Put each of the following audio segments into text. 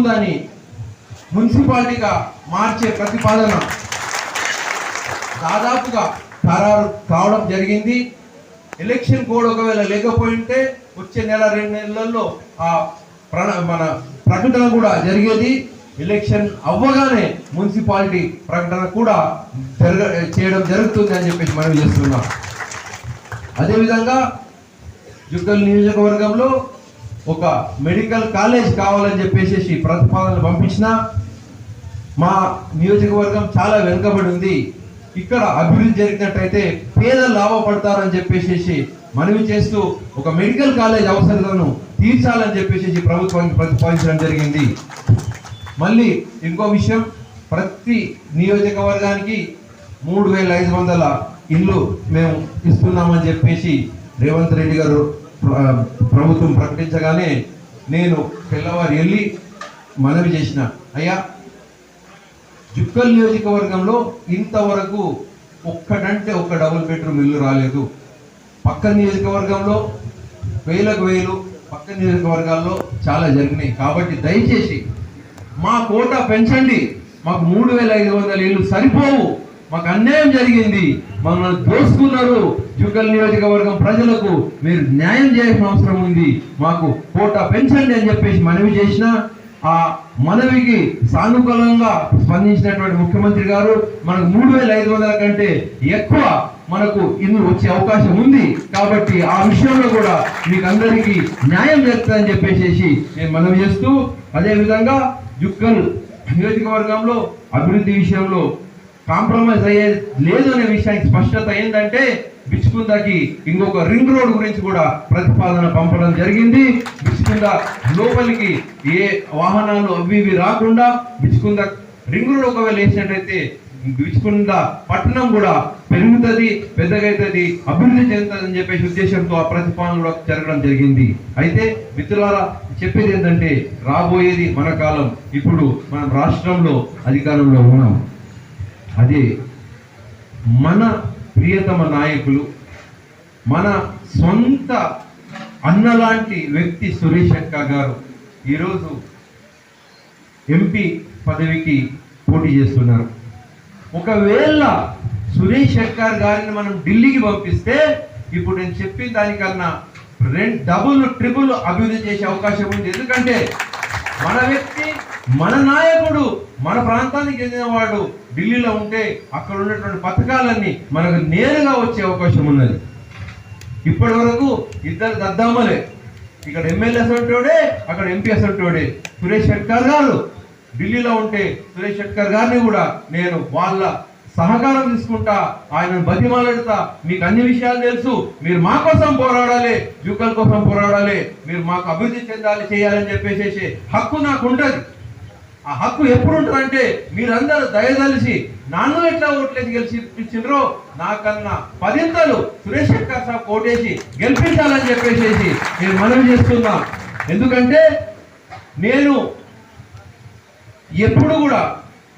బిచ్చుకుందని మున్సిపాలిటీగా మార్చే ప్రతిపాదన దాదాపుగా ఖరారు కావడం జరిగింది. ఎలక్షన్ కోడ్ ఒకవేళ లేకపోయింటే వచ్చే నెల రెండు నెలల్లో ఆ ప్ర మన ప్రకటన కూడా జరిగేది. ఎలక్షన్ అవ్వగానే మున్సిపాలిటీ ప్రకటన కూడా జరగ చేయడం జరుగుతుంది అని చెప్పేసి మనం చేస్తున్నాం. అదేవిధంగా జుక్కల్ నియోజకవర్గంలో ఒక మెడికల్ కాలేజ్ కావాలని చెప్పేసి ప్రతిపాదనలు పంపించిన మా నియోజకవర్గం చాలా వెనుకబడి ఉంది. ఇక్కడ అభివృద్ధి జరిగినట్టయితే పేదలు లాభపడతారని చెప్పేసి మనవి చేస్తూ ఒక మెడికల్ కాలేజ్ అవసరాలను తీర్చాలని చెప్పేసి ప్రభుత్వానికి ప్రతిపాదించడం జరిగింది. మళ్ళీ ఇంకో విషయం ప్రతి నియోజకవర్గానికి మూడు వేల ఐదు వందల ఇల్లు మేము ఇస్తున్నామని చెప్పేసి రేవంత్ రెడ్డి గారు ప్రభుత్వం ప్రకటించగానే నేను తెల్లవారు వెళ్ళి మనవి చేసిన అయ్యా జుక్కల్ నియోజకవర్గంలో ఇంతవరకు ఒక్కటంటే ఒక్క డబుల్ బెడ్రూమ్ ఇల్లు రాలేదు. పక్క నియోజకవర్గంలో వేలకు వేలు పక్క నియోజకవర్గాల్లో చాలా జరిగినాయి. కాబట్టి దయచేసి మా కోట పెంచండి మాకు మూడు వేల ఐదు వందల ఇల్లు సరిపోవు. మాకు అన్యాయం జరిగింది. మమ్మల్ని దోసుకున్నారు. జుక్కల్ నియోజకవర్గం ప్రజలకు మీరు న్యాయం చేయాల్సిన అవసరం ఉంది. మాకు కోట పెంచండి అని చెప్పేసి మనవి చేసిన ఆ మనవికి సానుకూలంగా స్పందించినటువంటి ముఖ్యమంత్రి గారు మనకు మూడు వేల ఐదు వందల కంటే ఎక్కువ మనకు ఇల్లు వచ్చే అవకాశం ఉంది. కాబట్టి ఆ విషయంలో కూడా మీకు అందరికీ న్యాయం జరుగుతుందని చెప్పేసి నేను మనవి చేస్తూ అదేవిధంగా జుక్కల్ నియోజకవర్గంలో అభివృద్ధి విషయంలో కాంప్రమైజ్ అయ్యేది లేదు అనే విషయానికి స్పష్టత ఏంటంటే బిచ్చుకుందకి ఇంకొక రింగ్ రోడ్ గురించి కూడా ప్రతిపాదన పంపడం జరిగింది. బిచ్చుకుంద లోపలికి ఏ వాహనాలు అవి ఇవి రాకుండా బిచ్చుకుంద రింగ్ రోడ్ ఒకవేళ వేసినట్టయితే బిచ్చుకుంద పట్టణం కూడా పెరుగుతుంది పెద్దగైతుంది అభివృద్ధి చెందుతుంది అని చెప్పేసి ఉద్దేశంతో ఆ ప్రతిపాదన కూడా జరగడం జరిగింది. అయితే మిత్రులారా చెప్పేది ఏంటంటే రాబోయేది మన కాలం. ఇప్పుడు మనం రాష్ట్రంలో అధికారంలో ఉన్నాం. అది మన ప్రియతమ నాయకులు మన సొంత అన్నలాంటి వ్యక్తి సురేష్ అక్క గారు ఈరోజు ఎంపీ పదవికి పోటీ చేస్తున్నారు. ఒకవేళ సురేష్ శెట్కర్ గారిని మనం ఢిల్లీకి పంపిస్తే ఇప్పుడు నేను చెప్పిన దానికన్నా రెండు డబుల్ ట్రిపుల్ అభివృద్ధి చేసే అవకాశం ఉంది. ఎందుకంటే మన వ్యక్తి మన నాయకుడు మన ప్రాంతానికి చెందినవాడు ఢిల్లీలో ఉంటే అక్కడ ఉన్నటువంటి పథకాలన్నీ మనకు నేరుగా వచ్చే అవకాశం ఉన్నది. ఇప్పటి వరకు ఇద్దరు దద్దామలే ఇక్కడ ఎమ్మెల్యే అసంటోడే అక్కడ ఎంపీ అసంటోడే. సురేష్ షెట్కర్ గారు. ఢిల్లీలో ఉంటే సురేష్ షెట్కర్ గారిని కూడా నేను వాళ్ళ సహకారం తీసుకుంటా ఆయనను బతిమాలాడుతా. మీకు అన్ని విషయాలు తెలుసు. మీరు మా కోసం పోరాడాలి జూకల్ కోసం పోరాడాలి. మీరు మాకు అభివృద్ధి చెందాలి చేయాలని చెప్పేసేసి హక్కు నాకు ఉంటుంది ఆ హక్కు ఎప్పుడు ఉంటుందంటే మీరందరూ దయదలిసి నన్ను ఎట్లా ఓట్లేదు గెలిచి నాకన్నా పదింతలు సురేష్ శంకర్ సాబ్ ఓటేసి గెలిపించాలని చెప్పేసి నేను మనవి చేస్తున్నా. ఎందుకంటే నేను ఎప్పుడు కూడా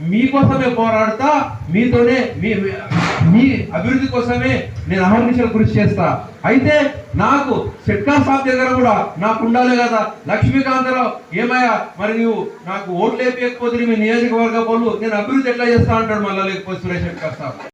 మీకోసమే పోరాడతా మీతోనే మీ మీ అభివృద్ధి కోసమే నేను అహర్నిశలు కృషి చేస్తా. అయితే నాకు షెట్కా సాబ్ దగ్గర కూడా నాకు ఉండాలి కదా. లక్ష్మీకాంతరావు ఏమయ్యా? మరి నువ్వు నాకు ఓట్లు వేయకపోతే మీ నియోజకవర్గ పనులు నేను అభివృద్ధి ఎట్లా చేస్తా అంటాడు మళ్ళీ లేకపోతే సురేష్ షెట్కా సాబ్